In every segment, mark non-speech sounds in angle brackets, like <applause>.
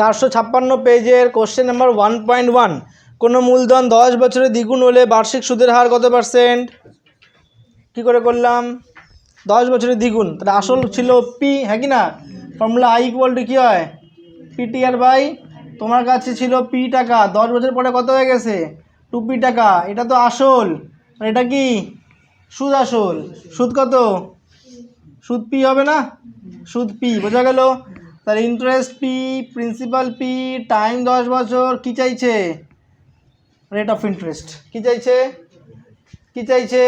চারশো ছাপ্পান্ন পেজের question number one point one কোনো মূলধন দশ বছরে দ্বিগুণ হলে বার্ষিক সুদের হার কত পার্সেন্ট কী করে করলাম? দশ বছরের দ্বিগুণ। তাহলে আসল ছিল পি হ্যাঁ কি না? ফর্মুলা আই ইকুয়াল টু কী হয়? পিটি আর বাই, তোমার কাছে ছিল পি টাকা। দশ বছর পরে কত হয়ে গেছে? টু পি টাকা। এটা তো আসল। আর এটা কি? সুদ আসল। সুদ কত? সুদ পি হবে না? সুদ পি বোঝা গেল? তার interest P principal P time দশ বছর, কি চাইছে? রেট অফ ইন্টারেস্ট কি চাইছে? কি চাইছে?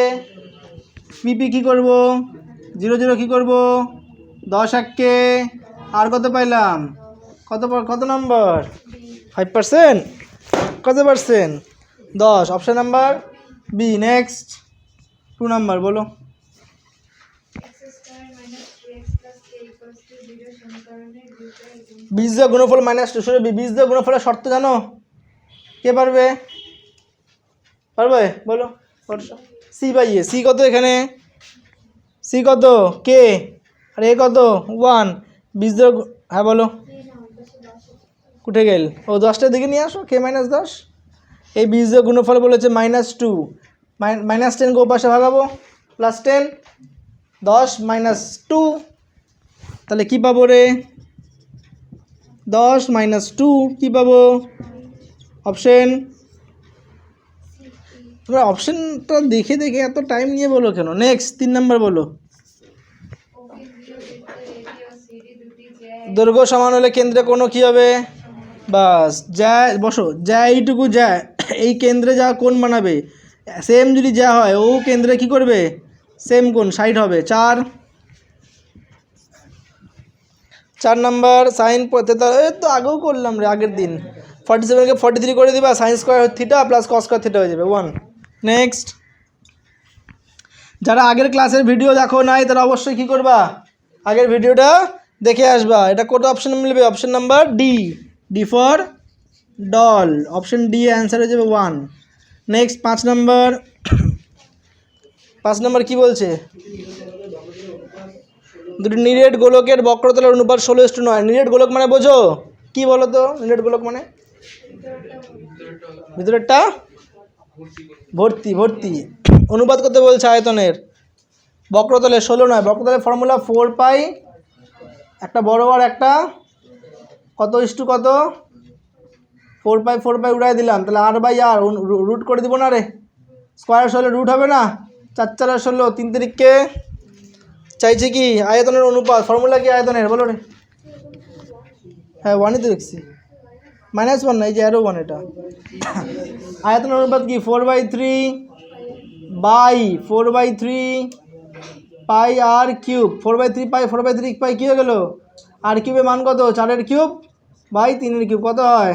পিপি কি করব? জিরো জিরো কী করব? দশ এককে, আর কত পাইলাম? কত কত নম্বর ফাইভ পার্সেন্ট কত পার্সেন্ট দশ option number B next two number বলো। বীজ গুণফল মাইনাস টু শুনে বীজ গুণফলের শর্ত জানো? কে পারবে? পারবে? বলো সি বাই এ সি কত এখানে? সি কত? কে আর এ কত? ওয়ান বীজ হ্যাঁ বলো। উঠে গেল। ও দশটার দিকে নিয়ে আসো কে মাইনাস দশ। এই বীজ গুণফল বলেছে মাইনাস টু মাইনাস টেন গো পাশে ভাগাবো। প্লাস টেন দশ মাইনাস টু তাহলে কী পাবো রে? দশ মাইনাস টু কী পাবো? অপশন তোমরা অপশনটা দেখে দেখে এত টাইম নিয়ে বলো কেন? নেক্সট তিন নম্বর বলো। দৈর্ঘ্য সমান হলে কেন্দ্রে কোনো কী হবে? বাস যা বসো যা এইটুকু যা এই কেন্দ্রে যা কোন বানাবে। সেম যদি যা হয়, ও কেন্দ্রে কি করবে? সেম কোন সাইড হবে। চার চার নাম্বার সাইন তেতাল্লিশ এই তো আগেও করলাম রে, আগের দিন। ফর্টি সেভেনকে ফর্টি থ্রি করে দিবা sine square theta plus cos square theta হয়ে যাবে ওয়ান নেক্সট যারা আগের ক্লাসের ভিডিও দেখো নাই, তারা অবশ্যই কী করবা? আগের ভিডিওটা দেখে আসবা। এটা কত অপশন মিলবে option number D D for doll option D answer হয়ে যাবে ওয়ান নেক্সট পাঁচ নাম্বার। পাঁচ নাম্বার কি বলছে? দুটি নিরেট গোলকের বক্রতলের অনুপাত ষোলো ইস্টু নয়। নিরেট গোলক মানে বোঝো? কি বলো তো নিরেট গোলক মানে? ভিতরেরটা? ভর্তি ভর্তি। অনুবাদ করতে বলছে আয়তনের। বক্রতলে ষোলো নয়। বক্রতলের ফর্মুলা ফোর পাই, একটা বড় আর একটা কত ইস্টু কত? ফোর পাই ফোর পাই উড়াই দিলাম। তাহলে আর বাই আর রুট করে দিব না রে। স্কোয়ার ষোলো রুট হবে না। চার চার ষোলো, তিন তারিখকে চাইছে কি আয়তনের অনুপাত? ফর্মুলা কি আয়তনের? বলো রে হ্যাঁ ওয়ানই তো দেখছি। মাইনাস ওয়ান না, এই যে অ্যারো ওয়ান এটা। <coughs> আয়তনের অনুপাত কি? Four by three by four by three pi r cube four by three pi four by three pi কী হয়ে গেলো? আর কিউবের মান কত? চারের কিউব বাই তিনের কিউব কত হয়?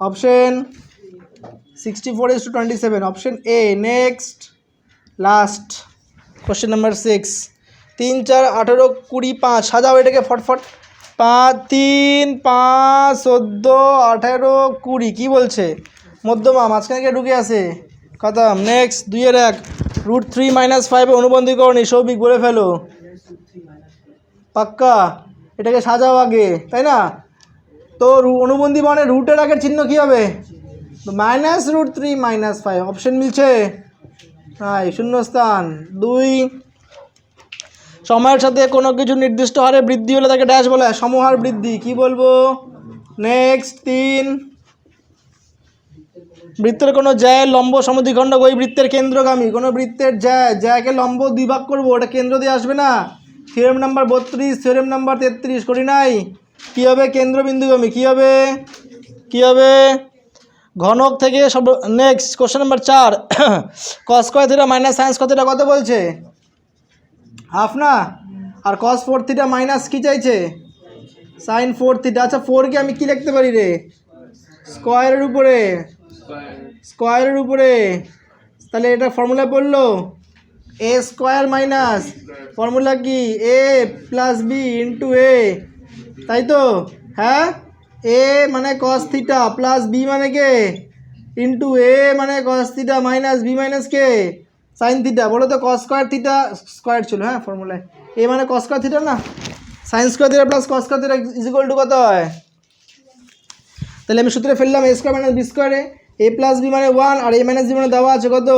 Option sixty four is to twenty seven option A next last question number six তিন, চার, আঠেরো, কুড়ি, পাঁচ, সাজাও এটাকে ফটফট। পাঁচ, তিন, পাঁচ, চোদ্দ, আঠেরো, কুড়ি, কী বলছে? মধ্যমা, মাঝখানে ঢুকে আছে। খতম। নেক্সট দুইয়ের এক। রুট থ্রি মাইনাস ফাইভে অনুবন্ধীকরণী সৌভিক বলে ফেলো। পাক্কা? এটাকে সাজাও আগে, তাই না? তো অনুবন্ধী মানে রুটের আগের চিহ্ন কী হবে? Minus root three minus five option মিলছে। হাই শূন্যস্থান। দুই, সময়ের সাথে কোনো কিছু নির্দিষ্ট হারে বৃদ্ধি হলে তাকে ড্যাশ বলে। সমহার বৃদ্ধি, কি বলব? নেক্সট তিন, বৃত্তের কোনো জ্যায় লম্ব সমদ্বিখণ্ড ওই বৃত্তের কেন্দ্রগামী। কোনো বৃত্তের জ্যায় জ্যায়কে লম্ব দুই ভাগ করব, ওটা কেন্দ্র দিয়ে আসবে না। থিওরেম নাম্বার বত্রিশ থিওরেম নাম্বার তেত্রিশ করি নাই কী হবে? কেন্দ্রবিন্দুগামী, কী হবে? কী হবে? ঘনক থেকে সব নেক্সট কোশ্চেন নাম্বার চার। Cos square theta minus science কতটা কত বলছে? হাফ না? আর কস ফোর থিটা মাইনাস কী চাইছে? সাইন ফোর থিটা আচ্ছা ফোরকে আমি কি লিখতে পারি রে? স্কোয়ারের উপরে। স্কোয়ারের উপরে। তাহলে এটা ফর্মুলা পড়ল এ স্কোয়ার মাইনাস ফর্মুলা কি? A plus B into A তাই তো? হ্যাঁ? এ মানে কস থিটা প্লাস বি মানে কে? ইন্টু এ মানে cos theta minus b minus k? Sine theta বলো তো কস স্কোয়ার থিটা স্কোয়ার ছিল হ্যাঁ ফর্মুলায় এ মানে কস স্কোয়ার থিটা না? Sine square theta plus cos square theta is two কত হয়? তাহলে আমি সূত্রে ফেললাম এ স্কোয়ার মাইনাস বি স্কোয়ারে এ। প্লাস বি মানে ওয়ান আর এ মাইনাস বি মানে দেওয়া আছে কত?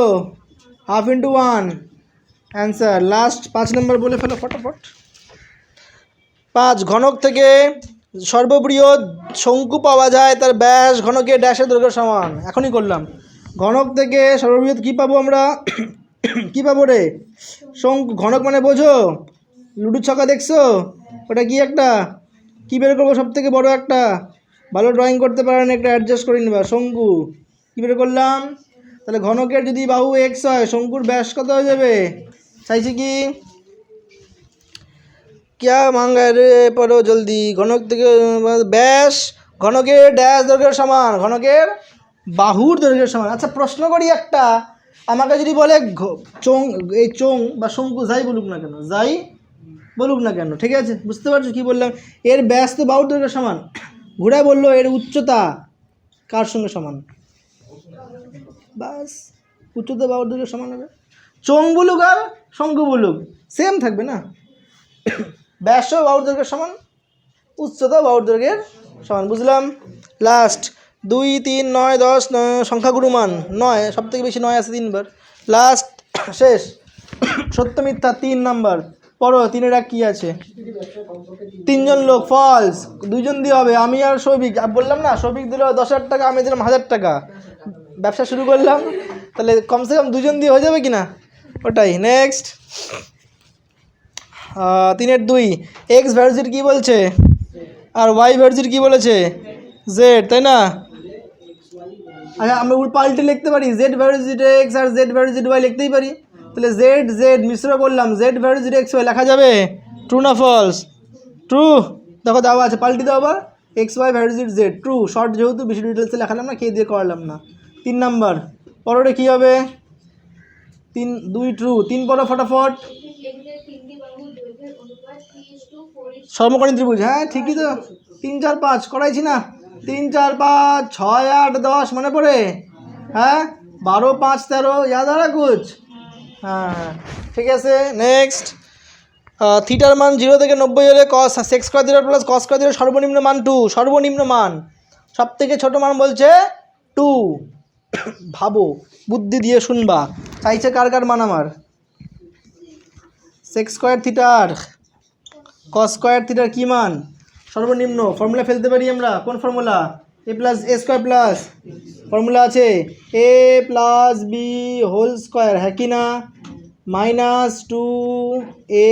Half into one answer last পাঁচ নম্বর বলে ফেলো, ফটাফট। পাঁচ, ঘনক থেকে সর্ববৃহৎ শঙ্কু পাওয়া যায় তার ব্যাস ঘনকের ড্যাশের দৈর্ঘ্য সমান। এখনই করলাম। ঘনক থেকে সর্ববৃহৎ কী পাবো আমরা? <coughs> কী পাবো রে? শঙ্কু, ঘনক মানে বোঝো? লুডু ছকা দেখছ? ওটা কি একটা? কী বের করব সব থেকে বড় একটা? ভালো ড্রয়িং করতে পারেন একটা অ্যাডজাস্ট করে নিবা। শঙ্কু, কী বের করলাম? তাহলে ঘনকের যদি বাহু এক্স হয়, শঙ্কুর ব্যাস কত হয়ে যাবে? চাইছি কি? ক্যা মাঙ্গা রে পড়ো জলদি ঘনক থেকে ব্যাস ঘনকের ড্যাশ দৈর্ঘ্যের সমান ঘনকের বাহুর দৈর্ঘ্যের সমান আচ্ছা প্রশ্ন করি একটা আমাকে যদি বলে চোং, এই চোং বা শঙ্কু, যাই বলুক না কেন, যাই বলুক না কেন, ঠিক আছে? বুঝতে পারছ কি বললাম? এর ব্যাস তো বাহুর দৈর্ঘ্যের সমান। ঘুরে বলল এর উচ্চতা কার সঙ্গে সমান? বাস উচ্চতা বাহুর দৈর্ঘ্যের সমান হবে। চোং বলুক আর শঙ্কু বলুক সেম থাকবে না? ব্যাসও বাহুর দৈর্ঘ্যের সমান উচ্চতা বাহুর দৈর্ঘ্যের সমান, বুঝলাম? লাস্ট দুই, তিন, নয়, দশ সংখ্যাগুরু মান, নয় সব থেকে বেশি নয় আছে তিনবার। লাস্ট শেষ, সত্য মিথ্যা তিন নাম্বার পড়ো তিনের এক কী আছে? তিনজন লোক ফলস দুইজন দিয়ে হবে, আমি আর সৌভিক বললাম না, সৌভিক দিল দশ হাজার টাকা, আমি দিলাম হাজার টাকা। ব্যবসা শুরু করলাম, তাহলে কমসে কম দুজন দিয়ে হয়ে যাবে কি না ওটাই নেক্সট তিনের দুই। এক্স ভ্যারজিট কী বলছে? আর ওয়াই ভ্যারজিট কী বলেছে? জেড তাই না? আচ্ছা আমরা পাল্টে লিখতে পারি। জেড ভ্যারজিট এক্স আর জেড ভ্যারজিট ওয়াই লিখতেই পারি। তাহলে জেড জেড মিশ্র করলাম জেড ভ্যারজিট এক্স ওয়াই লেখা যাবে? ট্রু না ফলস ট্রু দেখো, দেওয়া আছে। পাল্টি দাও আবার। এক্স ওয়াই ভ্যারজিট জেড ট্রু শর্ট যেহেতু, বেশি ডিটেলসে লেখালাম না, খেয়ে দিয়ে করালাম না। তিন নাম্বার। পরোটা কী হবে? তিন, দুই ট্রু তিন পরো, ফটাফট এগুলোর তিনটি বাহুর দৈর্ঘ্যের অনুপাত three is to four is সর্বকরণ ত্রিভুজ হ্যাঁ ঠিকই তো। তিন, চার, পাঁচ, করাইছি না। তিন, চার, পাঁচ, ছয়, আট, দশ, মনে পড়ে? হ্যাঁ বারো, পাঁচ, তেরো, ইয়াদ কুচ হ্যাঁ ঠিক আছে নেক্সট থিটার মান জিরো থেকে নব্বই হলে cosec square zero plus cos square zero সর্বনিম্ন মান টু সর্বনিম্ন মান। সব থেকে ছোটো মান বলছে টু ভাবো, বুদ্ধি দিয়ে শুনবা। চাইছে কার কার মান আমার? সেক্স স্কোয়ার থিটার কস স্কোয়ার থিটার কী মান? সর্বনিম্ন ফর্মুলা ফেলতে পারি আমরা? কোন formula? A plus a square plus. Formula আছে a plus b whole square হ্যাঁ কি না? মাইনাস টু এ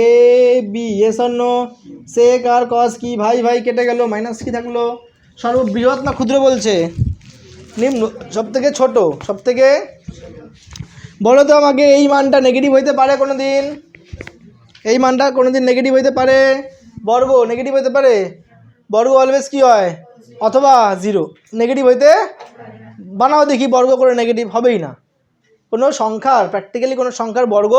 বি এস অন্য সেক আর কস কি? ভাই ভাই, কেটে গেল, মাইনাস কি থাকল? সর্ববৃহৎ না ক্ষুদ্র বলছে? নিম্ন সব থেকে ছোটো সব থেকে বলো তো আমাকে, এই মানটা নেগেটিভ হইতে পারে কোনো দিন এই মানটা কোনো দিন নেগেটিভ হইতে পারে? বর্গ নেগেটিভ হইতে পারে? বর্গ অলওয়েজ কি হয়? অথবা জিরো নেগেটিভ হইতে বানাও দেখি, বর্গ করে নেগেটিভ হবেই না। কোনো সংখ্যার প্র্যাকটিক্যালি কোনো সংখ্যার বর্গ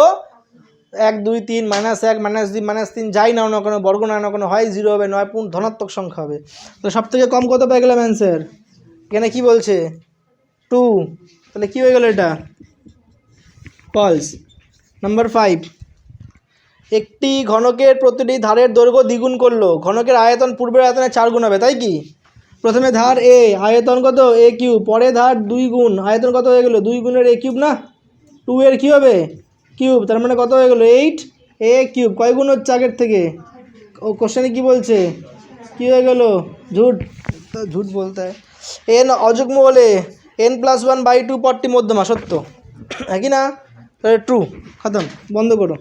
এক, দুই, তিন মাইনাস এক মাইনাস দুই মাইনাস তিন, যাই নাও না কোনো, বর্গ না না কোনো, হয় জিরো হবে, নয় পূর্ণ, ধনাত্মক সংখ্যা হবে। তো সব থেকে কম কত পেয়ে গেলাম অ্যান্সার এখানে কী বলছে? টু তাহলে কী হয়ে গেল এটা? ফলস নাম্বার ফাইভ একটি ঘনকের প্রতিটি ধারের দৈর্ঘ্য দ্বিগুণ করল। ঘনকের আয়তন পূর্বের আয়তনে চার গুণ হবে, তাই কি? প্রথমে ধার এ আয়তন কত? এ কিউব পরে ধার দুই গুণ। আয়তন কত হয়ে গেলো? দুই গুণের এ কিউব না? টু এর কী হবে? কিউব তার মানে কত হয়ে গেলো? এইট এ কিউব কয় গুণ হচ্ছে আগের থেকে? ও কোশ্চেনে কী বলছে? কী হয়ে গেলো? ঝুট। ঝুট বলতে হয়। এন অযুগ্ম বলে n plus one by two পরটি মধ্যমা, সত্য। হ্যাঁ কি না? ট্রু খতম। বন্ধ করো।